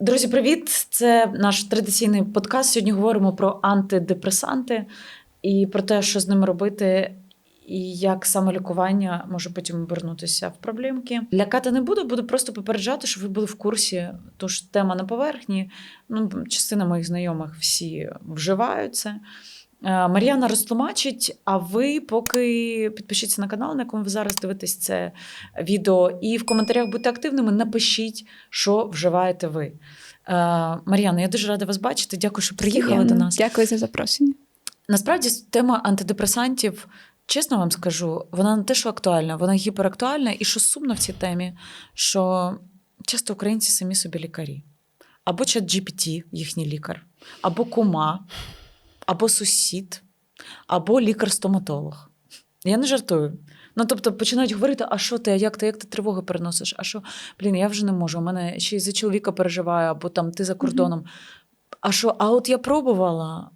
Друзі, привіт! Це наш традиційний подкаст. Сьогодні говоримо про антидепресанти і про те, що з ними робити, і як самолікування може потім обернутися в проблемки. Лякати не буду, буду просто попереджати, щоб ви були в курсі. Тож тема на поверхні. Ну, частина моїх знайомих всі вживають це. Е, Мар'яна розтлумачить, а ви поки підпишіться на канал, на якому ви зараз дивитесь це відео, і в коментарях будьте активними, напишіть, що вживаєте ви. Е, Мар'яна, я дуже рада вас бачити. Дякую, що приїхали Приємно. до нас. Дякую за запрошення. Насправді, тема антидепресантів, чесно вам скажу, вона не те, що актуальна, вона гіперактуальна. І що сумно в цій темі, що часто українці самі собі лікарі. Або чат GPT, їхній лікар, або кума, або сусід, або лікар-стоматолог. Я не жартую. Ну, тобто починають говорити, а що ти, а як ти, як ти тривоги переносиш? А що, блін, я вже не можу. У мене ще й за чоловіка переживаю, або там ти за кордоном. А що, а от я пробувала,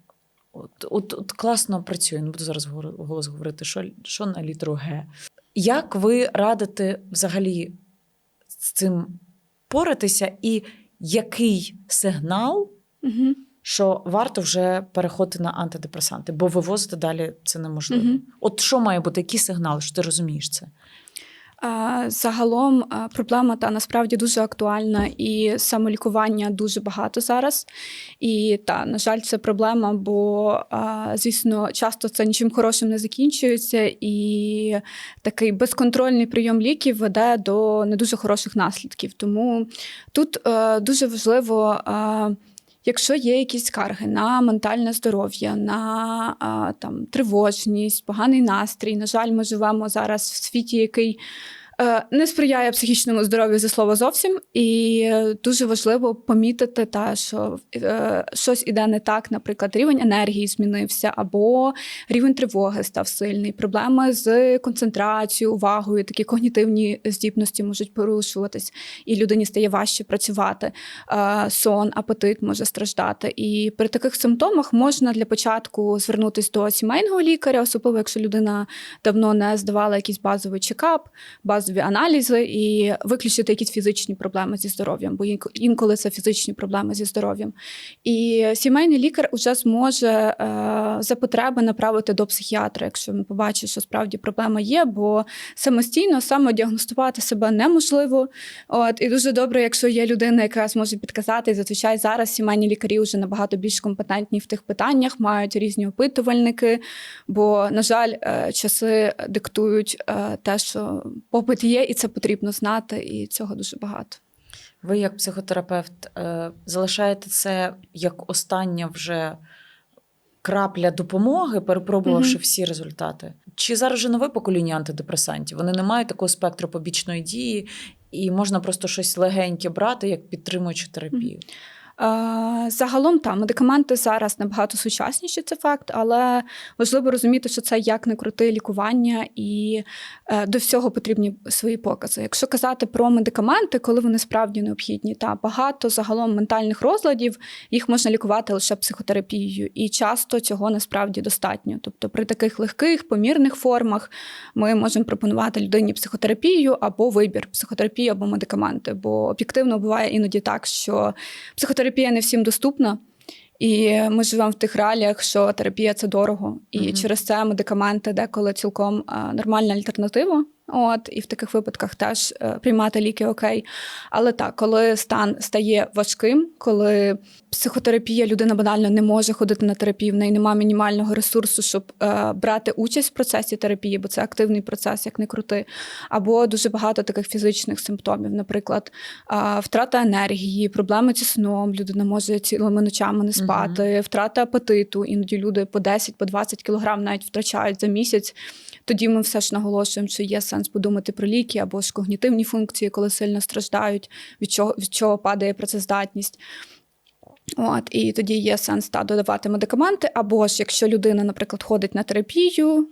От, от, от класно працює. Не буду зараз голос говорити, що, що на літеру Г. Як ви радите взагалі з цим поратися, і який сигнал, Угу. Що варто вже переходити на антидепресанти, бо вивозити далі це неможливо. Мгм. От що має бути, який сигнал, що ти розумієш це? Загалом проблема та насправді дуже актуальна, і самолікування дуже багато зараз. І та, на жаль, це проблема, бо звісно, часто це нічим хорошим не закінчується, і такий безконтрольний прийом ліків веде до не дуже хороших наслідків. Тому тут е, дуже важливо. Якщо є якісь скарги на ментальне здоров'я, на там тривожність, поганий настрій. На жаль, ми живемо зараз в світі, який не сприяє психічному здоров'ю за слово зовсім, і е, дуже важливо помітити, та що е, щось іде не так, наприклад, рівень енергії змінився, або рівень тривоги став сильний, проблеми з концентрацією, увагою, такі когнітивні здібності можуть порушуватись, і людині стає важче працювати. Е, сон, апетит може страждати. І при таких симптомах можна для початку звернутися до сімейного лікаря, особливо якщо людина давно не здавала якийсь базовий чекап, базові аналізи, і виключити якісь фізичні проблеми зі здоров'ям, бо інколи це фізичні проблеми зі здоров'ям. І сімейний лікар вже зможе е, за потреби направити до психіатра, якщо він побачить, що справді проблема є, бо самостійно самодіагностувати себе неможливо. От і дуже добре, якщо є людина, яка зможе підказати. Зазвичай зараз сімейні лікарі вже набагато більш компетентні в тих питаннях, мають різні опитувальники. Бо, на жаль, е, часи диктують е, те, що попит є, і це потрібно знати, і цього дуже багато. Ви, як психотерапевт, е, залишаєте це як остання вже крапля допомоги, перепробувавши Мгм. всі результати? Чи зараз вже нове покоління антидепресантів? Вони не мають такого спектру побічної дії, і можна просто щось легеньке брати як підтримуючу терапію. Е, Загалом та медикаменти зараз набагато сучасніші, це факт, але важливо розуміти, що це як не крути лікування, і е, до всього потрібні свої покази. Якщо казати про медикаменти, коли вони справді необхідні, та багато загалом ментальних розладів їх можна лікувати лише психотерапією, і часто цього насправді достатньо. Тобто, при таких легких, помірних формах ми можемо пропонувати людині психотерапію або вибір психотерапії або медикаменти. Бо об'єктивно буває іноді так, що психотерапія не всім доступна. І ми живемо в тих реаліях, що терапія це дорого, і Мгм. через це медикаменти деколи цілком нормальна альтернатива. От і в таких випадках теж е, приймати ліки окей. Але так, коли стан стає важким, коли психотерапія людина банально не може ходити на терапію, в неї немає мінімального ресурсу, щоб е, брати участь в процесі терапії, бо це активний процес, як не крути. Або дуже багато таких фізичних симптомів, наприклад, втрата енергії, проблеми зі сном, людина може цілими ночами не спати, втрата апетиту. Іноді люди по 10 по 20 кілограм навіть втрачають за місяць. Тоді ми все ж наголошуємо, що є сенс подумати про ліки або ж когнітивні функції, коли сильно страждають, від чого, від чого падає працездатність. От, і тоді є сенс та, додавати медикаменти, або ж якщо людина, наприклад, ходить на терапію,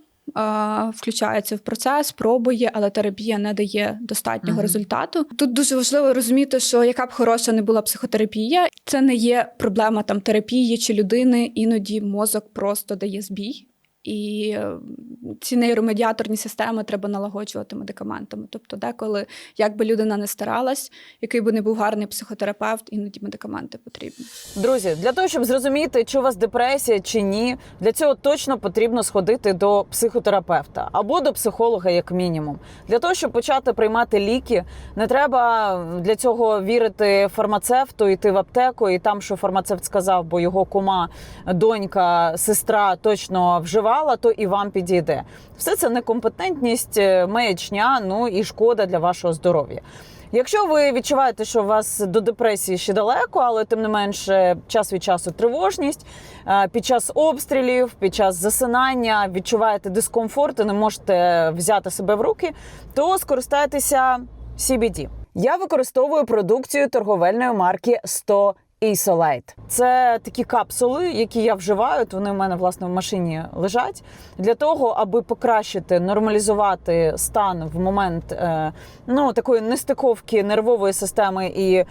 включається в процес, пробує, але терапія не дає достатнього Мгм. результату. Тут дуже важливо розуміти, що яка б хороша не була психотерапія, це не є проблема там терапії чи людини. Іноді мозок просто дає збій. І ці нейромедіаторні системи треба налагоджувати медикаментами. Тобто, деколи, як би людина не старалась, який би не був гарний психотерапевт, іноді медикаменти потрібні. Друзі, для того, щоб зрозуміти, чи у вас депресія чи ні, для цього точно потрібно сходити до психотерапевта або до психолога, як мінімум. Для того, щоб почати приймати ліки, не треба для цього вірити фармацевту, йти в аптеку, і там, що фармацевт сказав, бо його кума, донька, сестра точно вживала, то і вам підійде. Все це некомпетентність, е, маячня, ну і шкода для вашого здоров'я. Якщо ви відчуваєте, що у вас до депресії ще далеко, але тим не менше час від часу тривожність е, під час обстрілів, під час засинання відчуваєте дискомфорт і не можете взяти себе в руки, то скористайтеся CBD. Я використовую продукцію торговельної марки 100 Isolite. Це такі капсули, які я вживаю. от Вони в мене власне в машині лежать для того, аби покращити, нормалізувати стан в момент е, ну такої нестиковки нервової системи і е,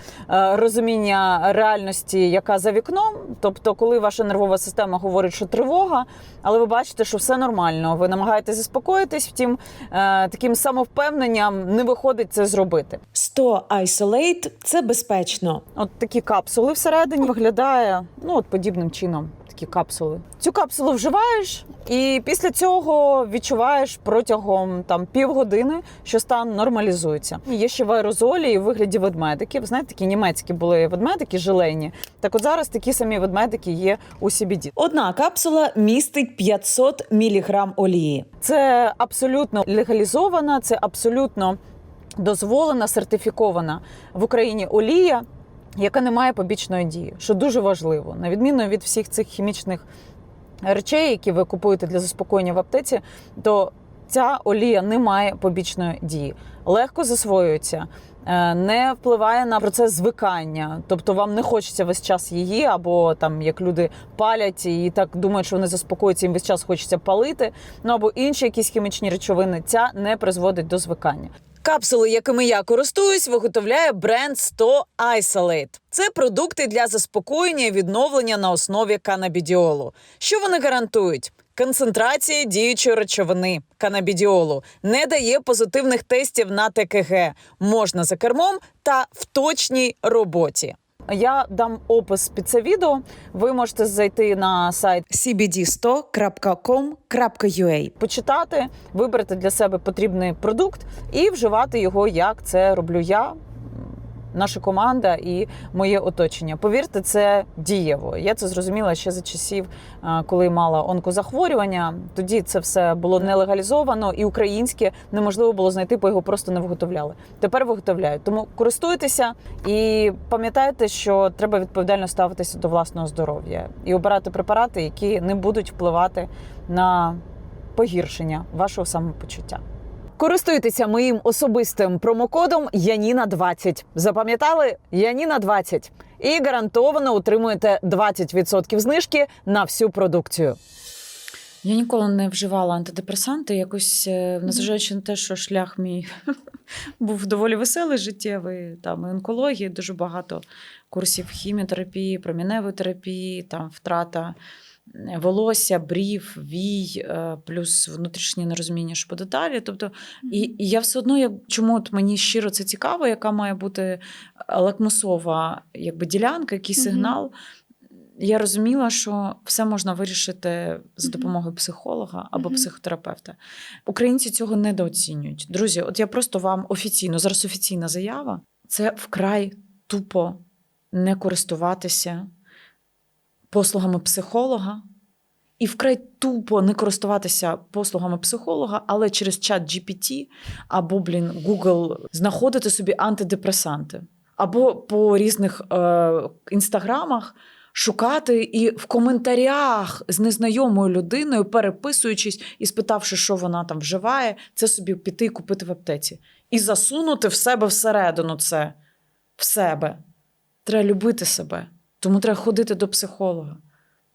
розуміння реальності, яка за вікном. Тобто, коли ваша нервова система говорить, що тривога, але ви бачите, що все нормально. Ви намагаєтесь заспокоїтись, втім е, таким самовпевненням не виходить це зробити. 100 Isolate – це безпечно. От такі капсули всередині виглядає ну от подібним чином. Такі капсули. Цю капсулу вживаєш, і після цього відчуваєш протягом там півгодини, що стан нормалізується. Є ще в аерозолі у вигляді ведмедиків. Знаєте, такі німецькі були ведмедики желейні. Так, от зараз такі самі ведмедики є у CBD. Одна капсула містить 500 мг олії. Це абсолютно легалізована, це абсолютно дозволена, сертифікована в Україні олія, яка не має побічної дії, що дуже важливо, на відміну від всіх цих хімічних речей, які ви купуєте для заспокоєння в аптеці, то ця олія не має побічної дії, легко засвоюється. Е, Не впливає на процес звикання, тобто вам не хочеться весь час її, або там як люди палять і так думають, що вони заспокоюються, їм весь час хочеться палити. Ну або інші якісь хімічні речовини. Ця не призводить до звикання. Капсули, якими я користуюсь, виготовляє бренд 100 Isolate. Це продукти для заспокоєння і відновлення на основі канабідіолу. Що вони гарантують? Концентрація діючої речовини канабідіолу не дає позитивних тестів на ТКГ, можна за кермом та в точній роботі. Я дам опис під це відео. Ви можете зайти на сайт cbd100.com.ua почитати, вибрати для себе потрібний продукт і вживати його, як це роблю я, наша команда і моє оточення. Повірте, це дієво. Я це зрозуміла ще за часів, е, коли мала онкозахворювання. Тоді це все було нелегалізовано, і українське неможливо було знайти, бо його просто не виготовляли. Тепер виготовляють. Тому користуйтеся і пам'ятайте, що треба відповідально ставитися до власного здоров'я і обирати препарати, які не будуть впливати на погіршення вашого самопочуття. Користуйтеся моїм особистим промокодом Яніна 20 Запам'ятали? Яніна 20 і гарантовано отримуєте 20% знижки на всю продукцію. Я ніколи не вживала антидепресанти, якось е, незважаючи на те, що шлях мій був доволі веселий, життєвий, там онкології, дуже багато курсів хіміотерапії, проміневої терапії, там втрата волосся, брів, вій, е, плюс внутрішнє нерозуміння, що буде далі. Тобто, і, і я все одно, як чому от мені щиро це цікаво, яка має бути е, лакмусова якби, ділянка, який сигнал. Я розуміла, що все можна вирішити за допомогою психолога або психотерапевта. Українці цього недооцінюють. Друзі, от я просто вам офіційно, зараз офіційна заява. Це вкрай тупо не користуватися послугами психолога. І вкрай тупо не користуватися послугами психолога, але через чат GPT або, блін, Google знаходити собі антидепресанти. Або по різних е, інстаграмах шукати і в коментарях з незнайомою людиною, переписуючись і спитавши, що вона там вживає, це собі піти і купити в аптеці. І засунути в себе всередину це в себе. Треба любити себе. Тому треба ходити до психолога.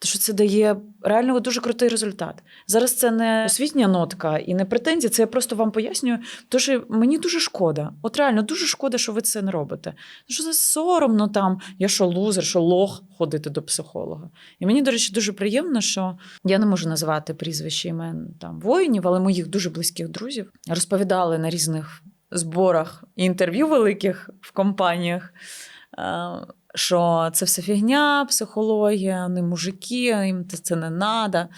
Тому що це дає реально дуже крутий результат. Зараз це не освітня нотка і не претензія, це я просто вам пояснюю, що мені дуже шкода. От реально дуже шкода, що ви це не робите. Тому що це соромно там, я що лузер, що лох ходити до психолога. І мені, до речі, дуже приємно, що я не можу називати прізвища імен там воїнів, але моїх дуже близьких друзів розповідали на різних зборах і інтерв'ю великих в компаніях. Що це все фігня, психологія, не мужики, їм це- це не треба.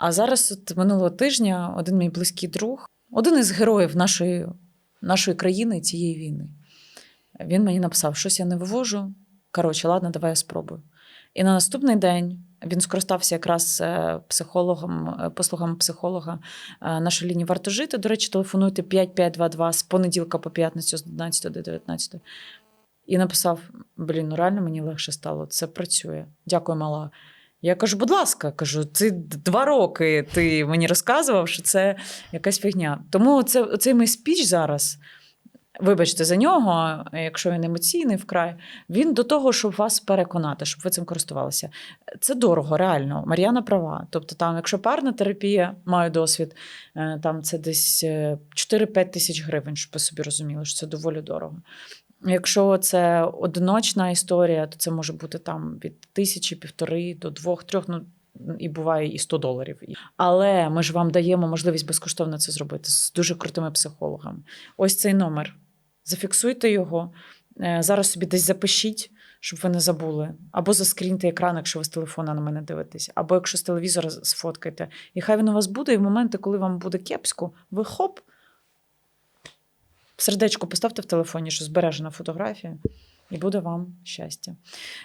А зараз, от минулого тижня, один мій близький друг, один із героїв нашої, нашої країни цієї війни. Він мені написав, щось я не вивожу. Коротше, ладно, давай я спробую. І на наступний день він скористався якраз е, психологом, е, послугами психолога е, нашої лінії варто жити. До речі, телефонуйте 5522 з понеділка по п'ятницю з 11 до 19. І написав: Блін, ну реально мені легше стало. Це працює. Дякую, мала. Я кажу, будь ласка, кажу, ти два роки ти мені розказував, що це якась фігня. Тому це, цей мій спіч зараз. Вибачте за нього, якщо він емоційний вкрай, він до того, щоб вас переконати, щоб ви цим користувалися. Це дорого, реально. Мар'яна права. Тобто, там, якщо парна терапія, маю досвід, е, там це десь е, 4-5 тисяч гривень, щоб ви собі розуміли, що це доволі дорого. Якщо це одиночна історія, то це може бути там від тисячі, півтори до двох, трьох, ну і буває і 100 доларів. Але ми ж вам даємо можливість безкоштовно це зробити з дуже крутими психологами. Ось цей номер. Зафіксуйте його. Е, Зараз собі десь запишіть, щоб ви не забули. Або заскріньте екран, якщо ви з телефона на мене дивитесь, або якщо з телевізора сфоткайте. І хай він у вас буде, і в моменти, коли вам буде кепсько, ви хоп. Сердечко поставте в телефоні, що збережена фотографія, і буде вам щастя.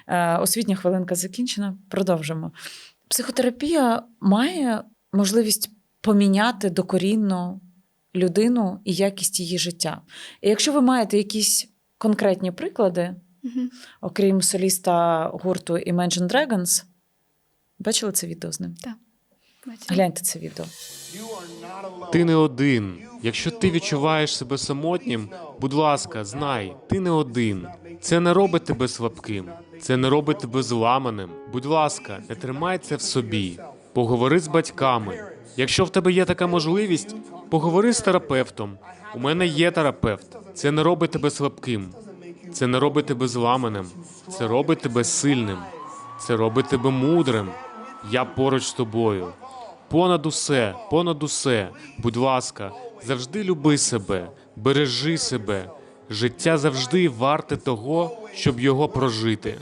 Е, освітня хвилинка закінчена. Продовжимо. Психотерапія має можливість поміняти докорінно людину і якість її життя. І якщо ви маєте якісь конкретні приклади, Мгм. окрім соліста гурту Imagine Dragons, бачили це відео з ним? Бачите? Гляньте це відео. Ти не один. Якщо ти відчуваєш себе самотнім, будь ласка, знай, ти не один. Це не робить тебе слабким, це не робить тебе зламаним. Будь ласка, не тримай це в собі. Поговори з батьками. Якщо в тебе є така можливість, поговори з терапевтом. У мене є терапевт. Це не робить тебе слабким. Це не робить тебе зламаним. Це робить тебе сильним. Це робить тебе мудрим. Я поруч з тобою. Понад усе, понад усе, будь ласка, завжди люби себе, бережи себе. Життя завжди варте того, щоб його прожити.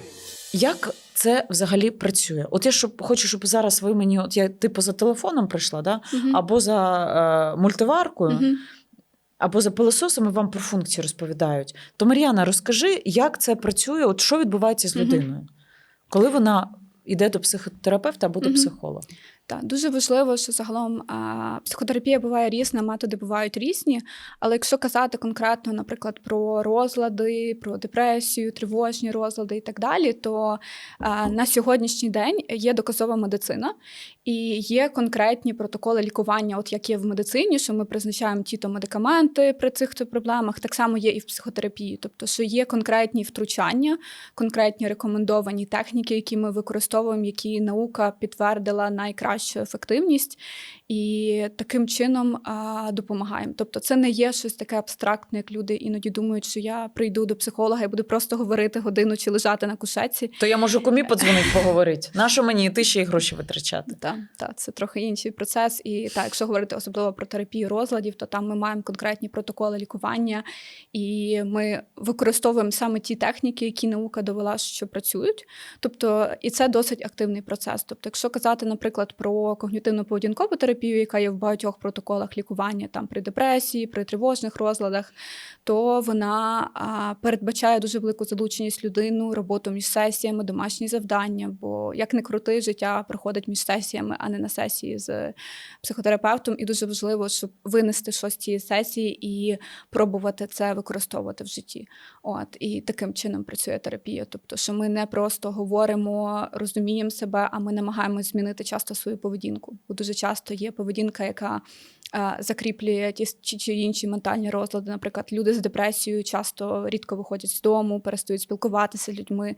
Як це взагалі працює? От я щоб хочу, щоб зараз ви мені, от я типу за телефоном прийшла, да? Мгм. або за е, мультиваркою, Мгм. або за пилососом і вам про функції розповідають. То Мар'яна, розкажи, як це працює, от що відбувається з людиною, коли вона йде до психотерапевта або до психолога. Так, дуже важливо, що загалом а, психотерапія буває різна, методи бувають різні. Але якщо казати конкретно, наприклад, про розлади, про депресію, тривожні розлади і так далі, то а, на сьогоднішній день є доказова медицина і є конкретні протоколи лікування, от як є в медицині, що ми призначаємо ті-то медикаменти при цих то проблемах. Так само є і в психотерапії, тобто, що є конкретні втручання, конкретні рекомендовані техніки, які ми використовуємо, які наука підтвердила найкращу ефективність, і таким чином а, допомагаємо. Тобто, це не є щось таке абстрактне, як люди іноді думають, що я прийду до психолога і буду просто говорити годину чи лежати на кушетці. То я можу комі подзвонити, поговорити. Нащо мені ти ще й гроші витрачати? Так, так, це трохи інший процес. І так, якщо говорити особливо про терапію розладів, то там ми маємо конкретні протоколи лікування, і ми використовуємо саме ті техніки, які наука довела, що працюють. Тобто, і це досить активний процес. Тобто, якщо казати, наприклад, про когнітивно-поведінкову терапію, яка є в багатьох протоколах лікування там при депресії, при тривожних розладах, то вона передбачає дуже велику залученість людину, роботу між сесіями, домашні завдання. Бо як не крути, життя проходить між сесіями, а не на сесії з психотерапевтом. І дуже важливо, щоб винести щось з цієї сесії і пробувати це використовувати в житті. От і таким чином працює терапія. Тобто, що ми не просто говоримо, розуміємо себе, а ми намагаємось змінити часто свою поведінку. Бо дуже часто є поведінка, яка е, закріплює ті чи інші ментальні розлади. Наприклад, люди з депресією часто рідко виходять з дому, перестають спілкуватися з людьми.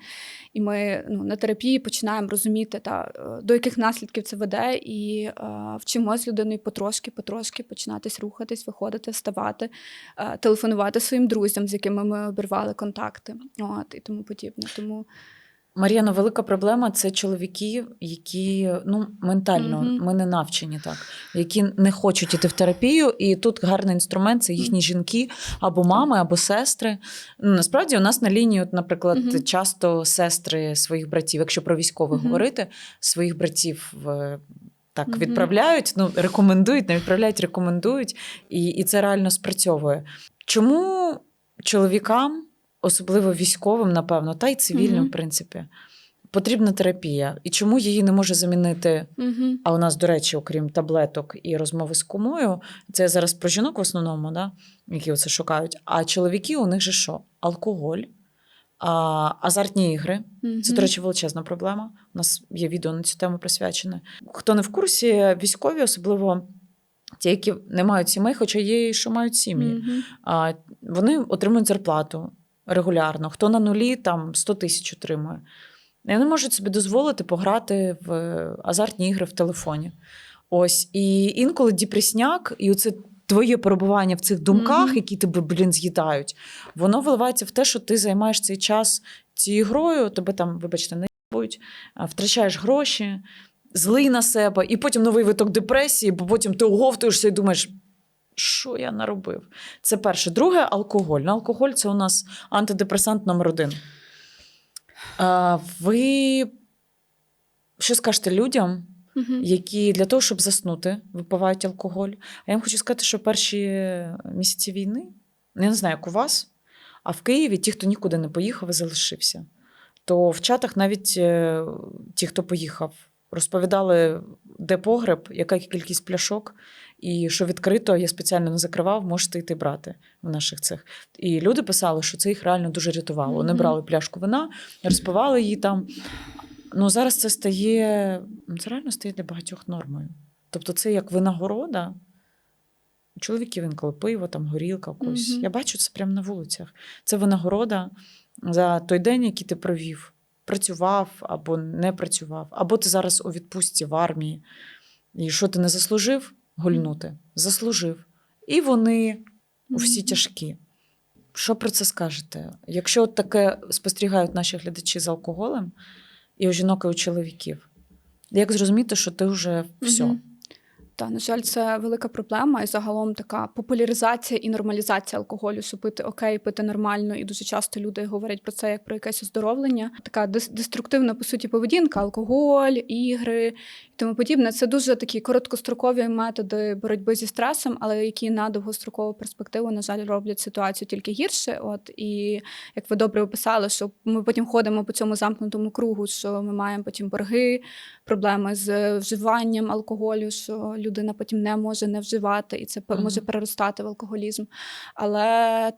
І ми ну, на терапії починаємо розуміти, та, е, до яких наслідків це веде, і е, вчимо з людиною потрошки, потрошки починатись рухатись, виходити, вставати, е, телефонувати своїм друзям, з якими ми обірвали контакти. От, і тому подібне. Тому Мар'яна, велика проблема це чоловіки, які ну ментально Мгм. ми не навчені так, які не хочуть іти в терапію. І тут гарний інструмент це їхні жінки або мами, або сестри. Ну, Насправді у нас на лінії, от, наприклад, Мгм. часто сестри своїх братів, якщо про військових Мгм. говорити, своїх братів. в- Так, Мгм. відправляють, ну рекомендують, не відправляють, рекомендують, і, і це реально спрацьовує. Чому чоловікам, особливо військовим, напевно, та й цивільним, Мгм. в принципі, потрібна терапія? І чому її не може замінити? угу. А у нас, до речі, окрім таблеток і розмови з кумою, це я зараз про жінок в основному, да, які оце шукають. А чоловіки у них же що? Алкоголь, а, азартні ігри. Це, до речі, величезна проблема. У нас є відео на цю тему присвячене. Хто не в курсі, військові, особливо ті, які не мають сімей, хоча є і що мають сім'ї. А, вони отримують зарплату регулярно. Хто на нулі, там 100 тисяч отримує. І вони можуть собі дозволити пограти в азартні ігри в телефоні. Ось. І інколи діпресняк, і оце твоє перебування в цих думках, Мгм. які тебе, блін, з'їдають, воно виливається в те, що ти займаєш цей час цією грою, тебе там, вибачте, не їбуть, втрачаєш гроші, злий на себе, і потім новий виток депресії, бо потім ти оговтуєшся і думаєш, що я наробив? Це перше. Друге алкоголь. Ну, алкоголь це у нас антидепресант номер один. А, ви що скажете людям, які для того, щоб заснути, випивають алкоголь? А я вам хочу сказати, що перші місяці війни, ну, я не знаю, як у вас, а в Києві ті, хто нікуди не поїхав і залишився, то в чатах навіть е, ті, хто поїхав, розповідали, де погреб, яка кількість пляшок, і що відкрито я спеціально не закривав, можете йти брати в наших цих. І люди писали, що це їх реально дуже рятувало. Вони брали пляшку вина, розпивали її там. Ну зараз це стає, це реально стає для багатьох нормою. Тобто, це як винагорода. Чоловіків інколи пиво, там горілка, когось. Мгм. Я бачу це прямо на вулицях. Це винагорода за той день, який ти провів. Працював або не працював, або ти зараз у відпустці в армії. І що ти не заслужив гульнути? Заслужив. І вони всі тяжкі. Що про це скажете? Якщо от таке спостерігають наші глядачі з алкоголем, і у жінок, і у чоловіків, як зрозуміти, що ти вже все? Та, на жаль, це велика проблема, і загалом така популяризація і нормалізація алкоголю, що пити окей, пити нормально, і дуже часто люди говорять про це як про якесь оздоровлення. Така деструктивна по суті поведінка, алкоголь, ігри і тому подібне. Це дуже такі короткострокові методи боротьби зі стресом, але які на довгострокову перспективу, на жаль, роблять ситуацію тільки гірше. От і як ви добре описали, що ми потім ходимо по цьому замкнутому кругу, що ми маємо потім борги, проблеми з вживанням алкоголю, що людина потім не може не вживати, і це пе- Мгм. може переростати в алкоголізм. Але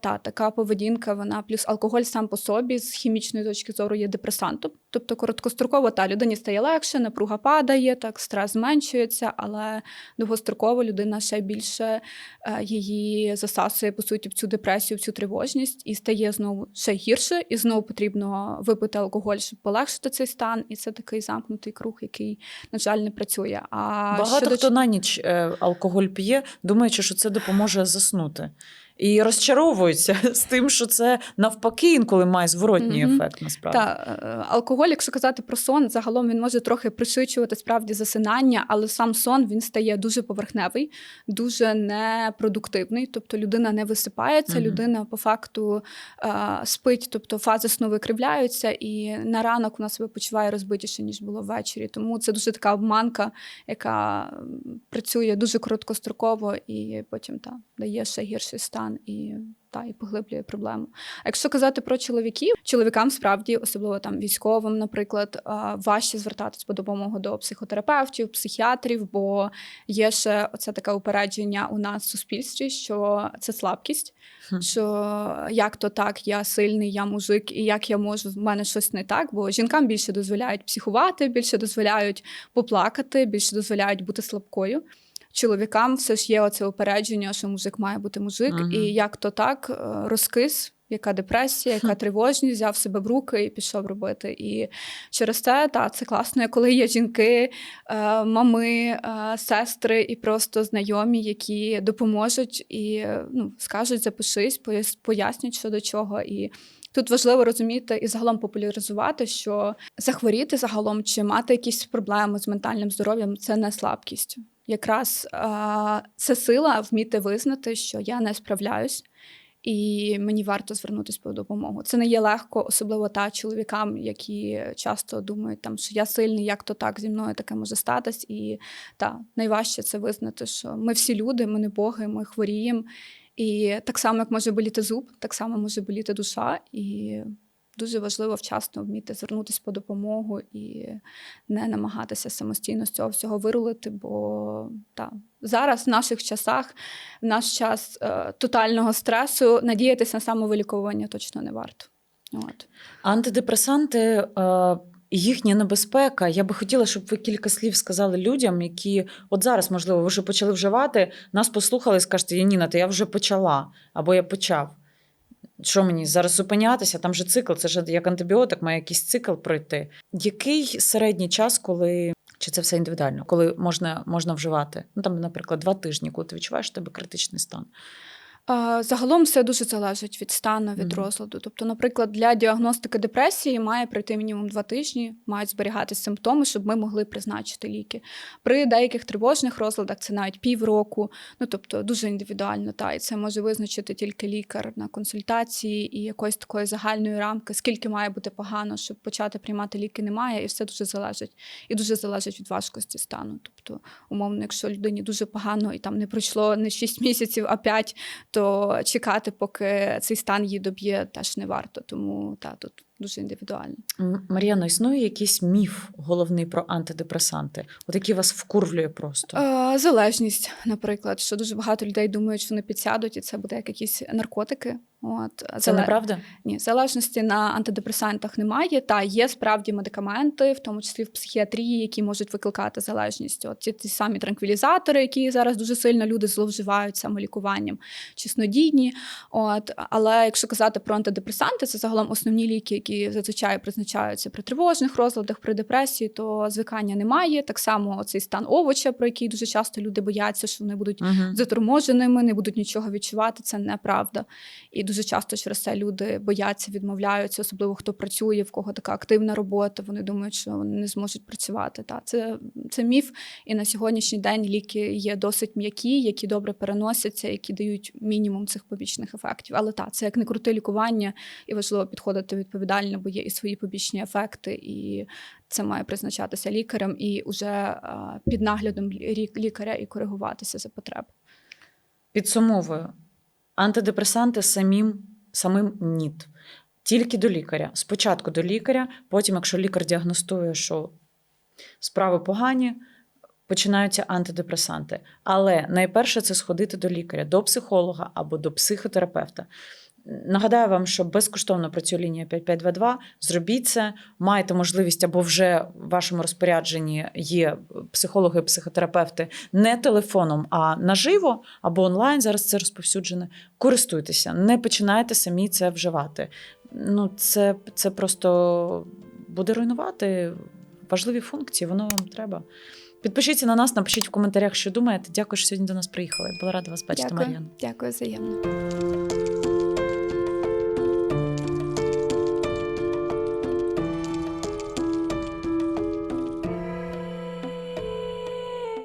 та така поведінка, вона плюс алкоголь сам по собі з хімічної точки зору є депресантом. Тобто короткостроково та людині стає легше, напруга падає, так стрес зменшується, але довгостроково людина ще більше е, її засасує по суті в цю депресію, в цю тривожність, і стає знову ще гірше, і знову потрібно випити алкоголь, щоб полегшити цей стан. І це такий замкнутий круг, який, на жаль, не працює. А Багато щодо хто на ніч е, алкоголь п'є, думаючи, що це допоможе заснути. І розчаровуються з тим, що це навпаки інколи має зворотній Мгм. ефект, насправді. Та е, алкоголь, якщо казати про сон, загалом він може трохи пришвидшувати справді засинання, але сам сон він стає дуже поверхневий, дуже непродуктивний. Тобто людина не висипається, Мгм. людина по факту е, спить, тобто фази сну викривляються, і на ранок вона себе почуває розбитіше, ніж було ввечері. Тому це дуже така обманка, яка працює дуже короткостроково і потім та дає ще гірший стан. Стан і. Та і поглиблює проблему. А якщо казати про чоловіків, чоловікам справді, особливо там військовим, наприклад, важче звертатись по допомогу до психотерапевтів, психіатрів, бо є ще оце таке упередження у нас в суспільстві, що це слабкість. Хм. Що як то так, я сильний, я мужик, і як я можу, в мене щось не так. Бо жінкам більше дозволяють психувати, більше дозволяють поплакати, більше дозволяють бути слабкою. Чоловікам все ж є оце упередження, що мужик має бути мужик, Мгм. і як то так, е, розкис, яка депресія, яка тривожність, взяв себе в руки і пішов робити. І через це та це класно, коли є жінки, е, мами, е, сестри і просто знайомі, які допоможуть і ну, скажуть, запишись, пояс- пояснять, що до чого. І Тут важливо розуміти і загалом популяризувати, що захворіти загалом чи мати якісь проблеми з ментальним здоров'ям це не слабкість. Якраз а, це сила вміти визнати, що я не справляюсь, і мені варто звернутися по допомогу. Це не є легко, особливо та чоловікам, які часто думають, там, що я сильний, як то так зі мною таке може статись. І та найважче це визнати, що ми всі люди, ми не боги, ми хворіємо. І так само, як може боліти зуб, так само може боліти душа. І дуже важливо вчасно вміти звернутися по допомогу і не намагатися самостійно з цього всього вирулити. Бо та, зараз, в наших часах, в наш час е, тотального стресу, надіятися на самовиліковування точно не варто. От. Антидепресанти, е, їхня небезпека. Я би хотіла, щоб ви кілька слів сказали людям, які от зараз, можливо, ви вже почали вживати, нас послухали і скажете, Яніна, то я вже почала або я почав. Що мені зараз зупинятися? Там же цикл, це ж як антибіотик, має якийсь цикл пройти. Який середній час, коли чи це все індивідуально, коли можна, можна вживати? Ну там, наприклад, два тижні, коли ти відчуваєш в тебе критичний стан. Загалом все дуже залежить від стану, від Мгм. розладу. Тобто, наприклад, для діагностики депресії має пройти мінімум два тижні, мають зберігатися симптоми, щоб ми могли призначити ліки. При деяких тривожних розладах це навіть півроку, ну тобто дуже індивідуально. Та і це може визначити тільки лікар на консультації і якоїсь такої загальної рамки, скільки має бути погано, щоб почати приймати ліки, немає, і все дуже залежить. І дуже залежить від важкості стану. Тобто, умовно, якщо людині дуже погано і там не пройшло не 6 місяців, а 5, то чекати, поки цей стан її доб'є, теж не варто. Тому та тут дуже індивідуально. Мар'яно, існує якийсь міф головний про антидепресанти, от який вас вкурвлює просто. Е, залежність, наприклад, що дуже багато людей думають, що вони підсядуть, і це буде як якісь наркотики. От Це зале- неправда? Ні, залежності на антидепресантах немає. Та є справді медикаменти, в тому числі в психіатрії, які можуть викликати залежність. От ті, ті самі транквілізатори, які зараз дуже сильно люди зловживають самолікуванням, чи снодійні. От, але якщо казати про антидепресанти, це загалом основні ліки, які зазвичай призначаються при тривожних розладах, при депресії, то звикання немає. Так само цей стан овоча, про який дуже часто люди бояться, що вони будуть Угу. заторможеними, не будуть нічого відчувати. Це неправда. І дуже часто через це люди бояться, відмовляються, особливо хто працює, в кого така активна робота. Вони думають, що вони не зможуть працювати. Та це, це міф. І на сьогоднішній день ліки є досить м'які, які добре переносяться, які дають мінімум цих побічних ефектів. Але так, це як не круте лікування, і важливо підходити відповідально, бо є і свої побічні ефекти, і це має призначатися лікарем і вже під наглядом лікаря і коригуватися за потреб. Підсумовую, антидепресанти самим, самим ніт. Тільки до лікаря. Спочатку до лікаря, потім, якщо лікар діагностує, що справи погані, починаються антидепресанти. Але найперше це сходити до лікаря, до психолога або до психотерапевта. Нагадаю вам, що безкоштовно працює лінія 5522. Зробіть це, маєте можливість або вже в вашому розпорядженні є психологи, психотерапевти не телефоном, а наживо або онлайн. Зараз це розповсюджене. Користуйтеся, не починайте самі це вживати. Ну, це, це просто буде руйнувати важливі функції, воно вам треба. Підпишіться на нас, напишіть в коментарях, що думаєте. Дякую, що сьогодні до нас приїхали. Була рада вас бачити. Мар'яна. Дякую взаємно.